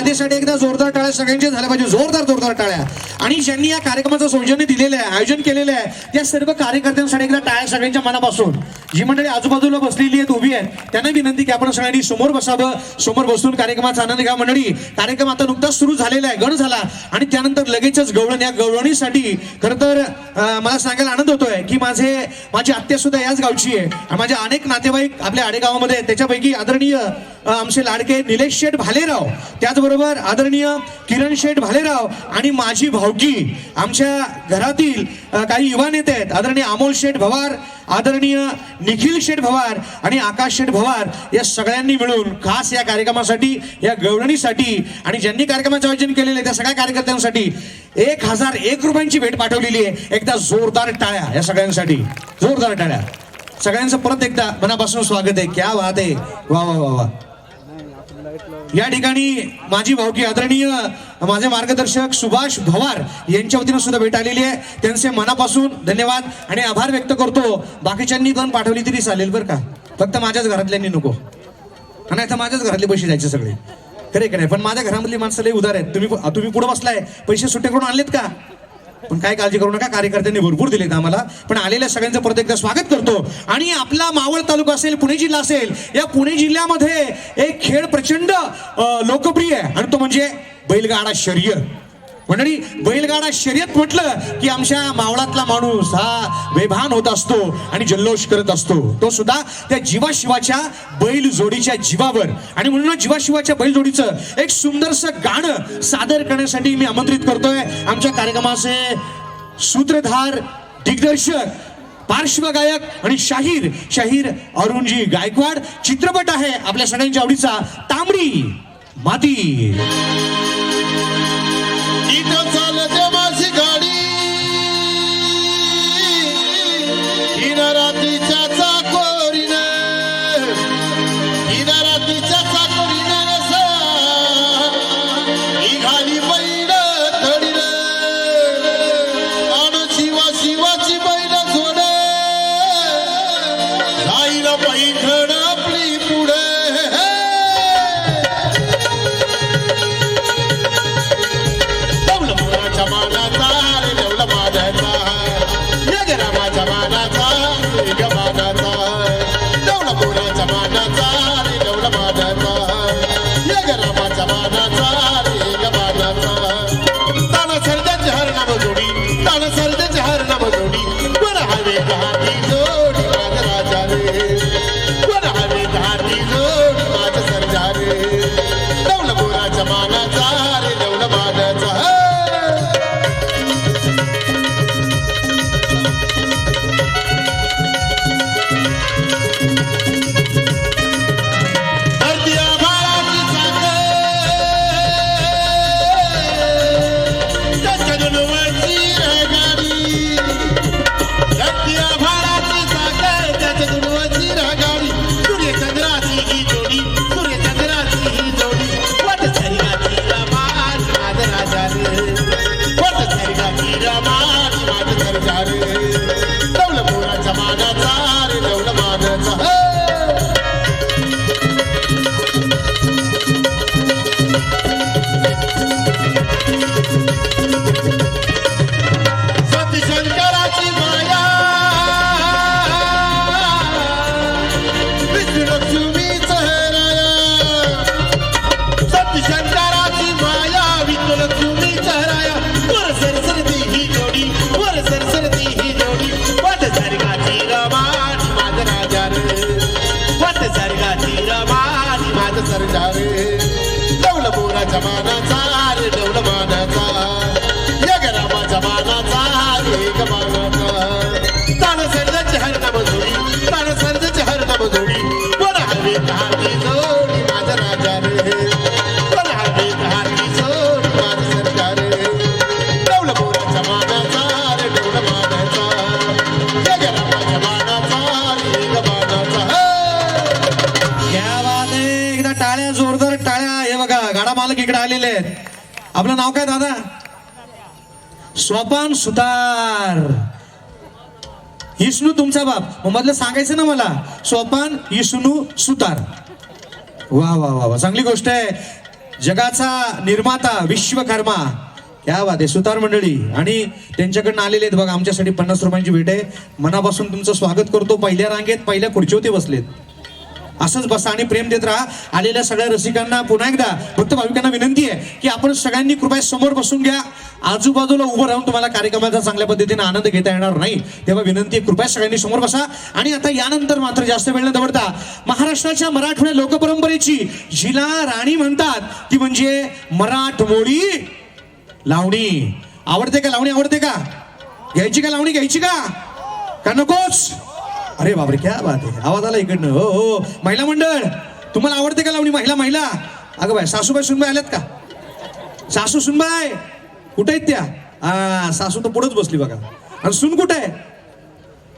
गांधीसाठी एकदा जोरदार टाळ्या सगळ्यांची झाल्या पाहिजे. जोरदार जोरदार टाळ्या. आणि ज्यांनी या कार्यक्रमाचं सौजन्य दिलेलं आहे आयोजन केलेलं आहे त्या सर्व कार्यकर्त्यांसाठी एकदा टाळ्या सगळ्यांच्या मनापासून. जी मंडळी आजूबाजूला बसलेली आहेत उभी आहेत त्यांना विनंती की आपण सगळ्यांनी समोर बसावं समोर बसून कार्यक्रमाचा आनंद घ्या मंडळी कार्यक्रम आता नुकताच सुरू झालेला आहे गण झाला. आणि त्यानंतर लगेचच गवळण या गवळणीसाठी खरं तर मला सांगायला आनंद होतोय की माझे माझी आत्या सुद्धा याच गावची आहे. आणि माझे अनेक नातेवाईक आपल्या आडेगावामध्ये आहेत. त्याच्यापैकी आदरणीय आमचे लाडके निलेश शेठ भालेराव त्याचबरोबर आदरणीय किरण शेठ भालेराव आणि माझी भावकी आमच्या घरातील काही युवा नेते आहेत. आदरणीय अमोल शेठ भवार आदरणीय निखिल शेठ भवार आणि आकाश शेठ भवार या सगळ्यांनी मिळून खास या कार्यक्रमासाठी या गवळणीसाठी आणि ज्यांनी कार्यक्रमाचं आयोजन केलेलं आहे त्या सगळ्या कार्यकर्त्यांसाठी एक हजार एक रुपयांची भेट पाठवलेली आहे. एकदा जोरदार टाळ्या या सगळ्यांसाठी. जोरदार टाळ्या. सगळ्यांचं परत एकदा मनापासून स्वागत आहे. क्या वाद आहे. वा वा वा वा. या ठिकाणी माझी भावकी आदरणीय माझे मार्गदर्शक सुभाष भवार यांच्या वतीनं सुद्धा भेट आलेली आहे. त्यांचे मनापासून धन्यवाद आणि आभार व्यक्त करतो. बाकीच्यांनी पण पाठवली तरी चालेल बरं का? फक्त माझ्याच घरातल्यांनी नको. आणि आता माझ्याच घरातले पैसे द्यायचे सगळे. खरे का नाही? पण माझ्या घरामधली माणसं लई उदार आहेत. तुम्ही तुम्ही पुढे बसलाय. पैसे सुट्टे करून आणलेत का? पण काय काळजी करू नका. कार्यकर्त्यांनी भरपूर दिलेत आम्हाला. पण आलेल्या सगळ्यांचं परत एकदा स्वागत करतो. आणि आपला मावळ तालुका असेल पुणे जिल्हा असेल या पुणे जिल्ह्यामध्ये एक खेळ प्रचंड लोकप्रिय आहे. आणि तो म्हणजे बैलगाडा शर्यत मंडळी बैलगाडा शर्यत म्हटलं की आमच्या मावळातला माणूस हा बेभान होत असतो आणि जल्लोष करत असतो. तो सुद्धा त्या जीवाशिवाच्या बैल जोडीच्या जीवावर. आणि म्हणून जीवाशिवाच्या बैल जोडीचं एक सुंदरसं गाणं सादर करण्यासाठी मी आमंत्रित करतोय. आमच्या कार्यक्रमाचे सूत्रधार दिग्दर्शक पार्श्वगायक आणि शाहीर शाहीर अरुणजी गायकवाड. चित्रपट आहे आपल्या सगळ्यांच्या आवडीचा तांबडी. మది ఇట చాలదే चार हर नाम जोडी वर हवे नाव काय दादा? स्वपान सुतार. विष्णू तुमचा बाप. मग मधलं सांगायचं ना मला. स्वपान विष्णू सुतार. वा वा वा वा. चांगली गोष्ट आहे. जगाचा निर्माता विश्वकर्मा. क्या बात आहे. सुतार मंडळी. आणि त्यांच्याकडनं आलेले आहेत बघा आमच्यासाठी पन्नास रुपयांची भेट आहे. मनापासून तुमचं स्वागत करतो. पहिल्या रांगेत पहिल्या खुर्चीवरती बसलेत. असंच बसा आणि प्रेम देत राहा. आलेल्या सगळ्या रसिकांना पुन्हा एकदा भक्त भाविकांना विनंती आहे की आपण सगळ्यांनी कृपया समोर बसून घ्या. आजूबाजूला उभं राहून तुम्हाला कार्यक्रमाचा चांगल्या पद्धतीने आनंद घेता येणार नाही. तेव्हा विनंती आहे कृपया सगळ्यांनी समोर बसा. आणि आता यानंतर मात्र जास्त वेळ न दवडता महाराष्ट्राच्या मराठवाड्या लोकपरंपरेची जिला राणी म्हणतात. ती म्हणजे मराठमोळी लावणी. आवडते का लावणी? आवडते का? घ्यायची का लावणी? घ्यायची का? का नकोच? अरे बापरे क्या बात आहे. आवाज आला इकडनं. हो हो. महिला मंडळ तुम्हाला आवडते का लावणी महिला महिला? अगं बाय सासूबाई सुनबाई आल्यात का? सासू सुनबाय कुठे आहेत त्या? आ, सासू तर पुढेच बसली बघा. आणि सुन कुठे आहे?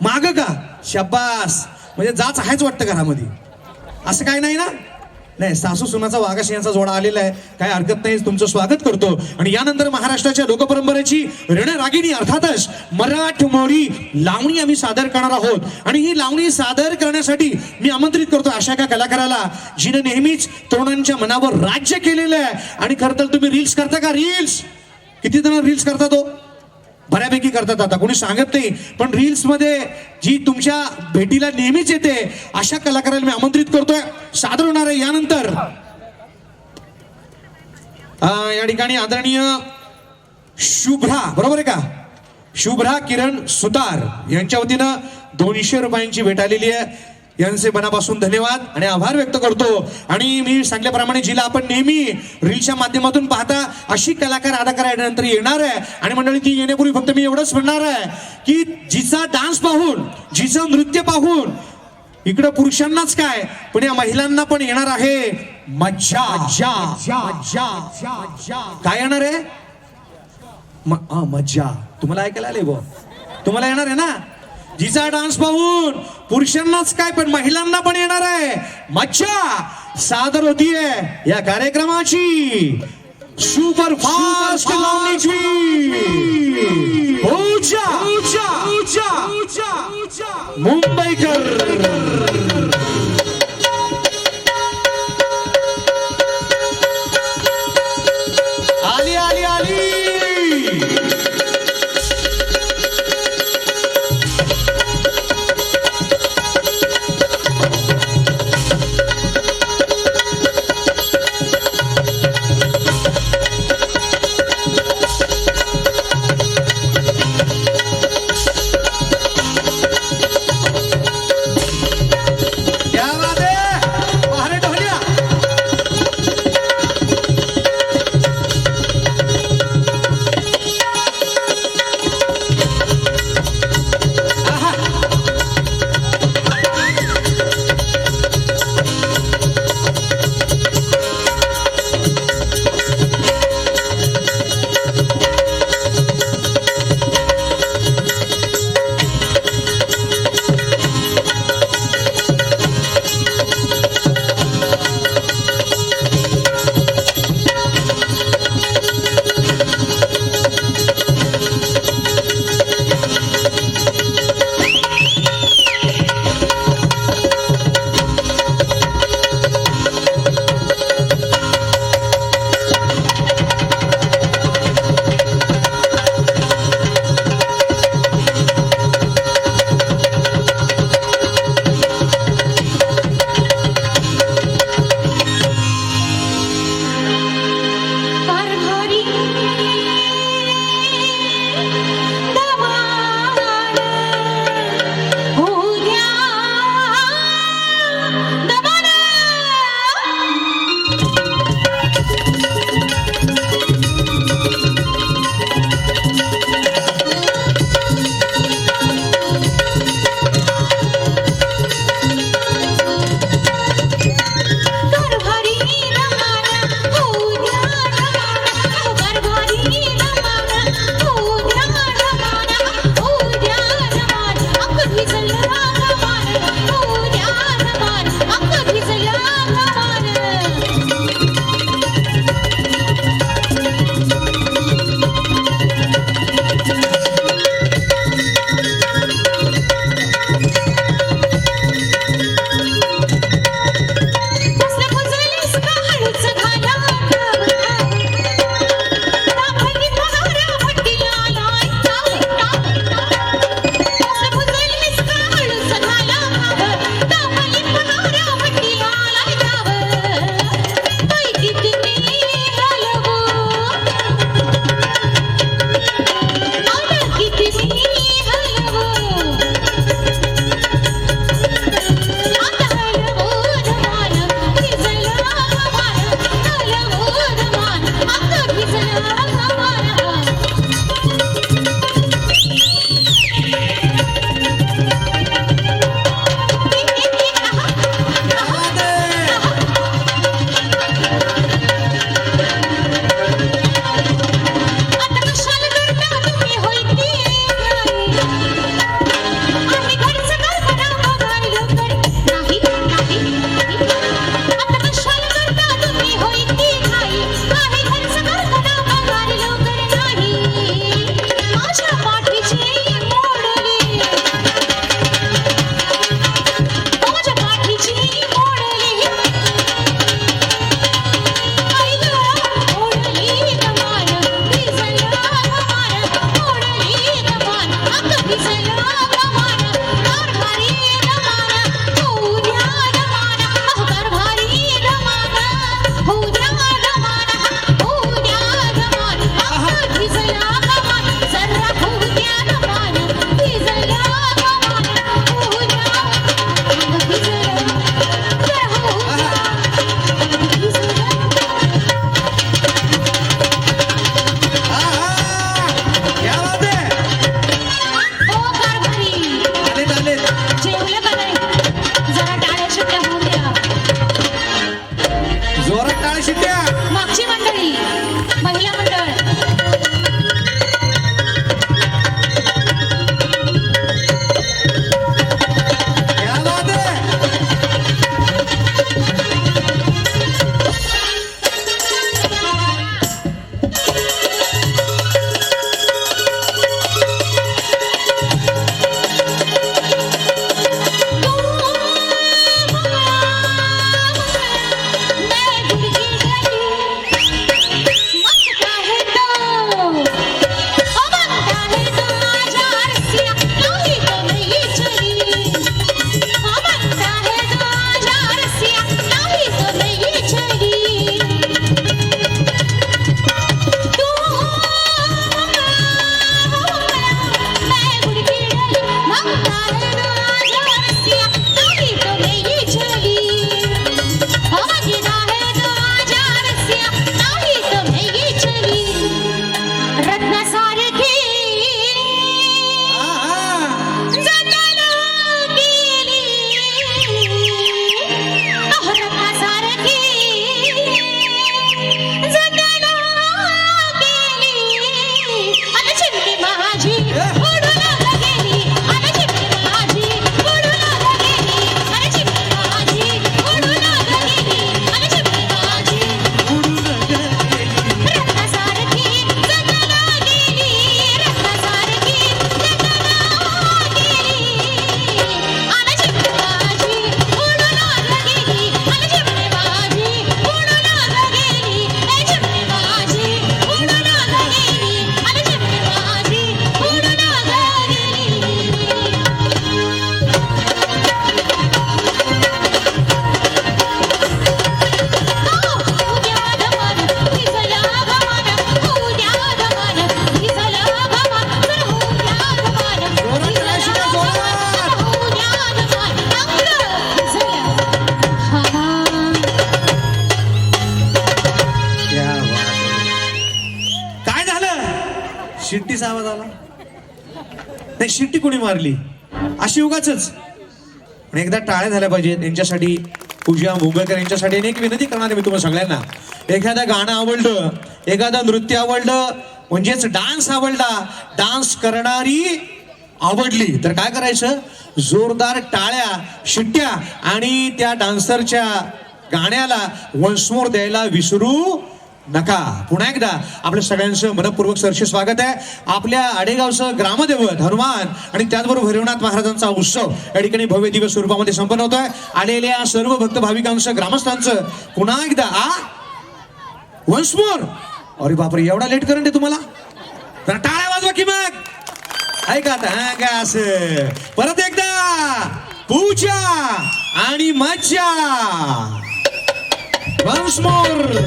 माग का? शब्बास. म्हणजे जाच आहेच वाटतं घरामध्ये. असं काय नाही ना? नाही सासू सुनाचा वाघाशियांचा जोडा आलेला आहे. काय हरकत नाही तुमचं स्वागत करतो. आणि यानंतर महाराष्ट्राच्या लोकपरंपरेची रणरागिणी अर्थातच मराठमोळी लावणी आम्ही सादर करणार आहोत. आणि ही लावणी सादर करण्यासाठी मी आमंत्रित करतो अशा एका कलाकाराला जिने नेहमीच तरुणांच्या मनावर राज्य केलेलं आहे. आणि खरं तर तुम्ही रील्स करता का? रील्स किती जण रील्स करता तो? बऱ्यापैकी करतात आता. कोणी सांगत नाही पण रील्समध्ये जी तुमच्या भेटीला नेहमीच येते अशा कलाकाराला मी आमंत्रित करतोय. सादर होणार आहे यानंतर. या ठिकाणी आदरणीय शुभ्रा बरोबर आहे का? शुभ्रा किरण सुतार यांच्या वतीनं दोनशे रुपयांची भेट आलेली आहे. यांचे मनापासून धन्यवाद आणि आभार व्यक्त करतो. आणि मी सांगितल्याप्रमाणे जिला आपण नेहमी रीलच्या माध्यमातून पाहता अशी कलाकार अदाकार यानंतर येणार आहे. आणि मंडळी ती येण्यापूर्वी फक्त मी एवढंच म्हणणार आहे की जिचा डान्स पाहून जिचं नृत्य पाहून इकडं पुरुषांनाच काय पण या महिलांना पण येणार आहे मज्जा. काय येणार आहे? मज्जा. तुम्हाला ऐकायला आले बो तुम्हाला येणार आहे ना? जिचा डान्स पाहून. पुरुषांनाच काय पण महिलांना पण येणार आहे. मज्जा. सादर होतीये या कार्यक्रमाची. सुपर फास्ट मुंबईकर मारली अशी उगाच आणि एकदा टाळ्या झाल्या पाहिजेत. यांच्यासाठी पूजा मुंबईकर यांच्यासाठी एक विनंती करणार आहे मी तुम्हाला सगळ्यांना. एखादं गाणं आवडलं एखादं नृत्य आवडलं म्हणजेच डान्स आवडला डान्स करणारी आवडली. तर काय करायचं? जोरदार टाळ्या शिट्ट्या आणि त्या डान्सरच्या गाण्याला वन्समोर द्यायला विसरू नका. पुन्हा एकदा आपल्या सगळ्यांचं मनपूर्वक सरशी स्वागत आहे. आपल्या आडेगावचं ग्रामदैवत हनुमान आणि त्याचबरोबर हरिवनाथ महाराजांचा उत्सव या ठिकाणी भव्य दिवस स्वरूपामध्ये संपन्न होतोय. आलेल्या सर्व भक्त भाविकांचं ग्रामस्थांचं पुन्हा एकदा आ? वन्स मोर अरे बापरे एवढा लेट करून दे तुम्हाला? तर टाळ्या वाजवा की मग. ऐका आता असं. परत एकदा. पूजा आणि मज्जा. Once more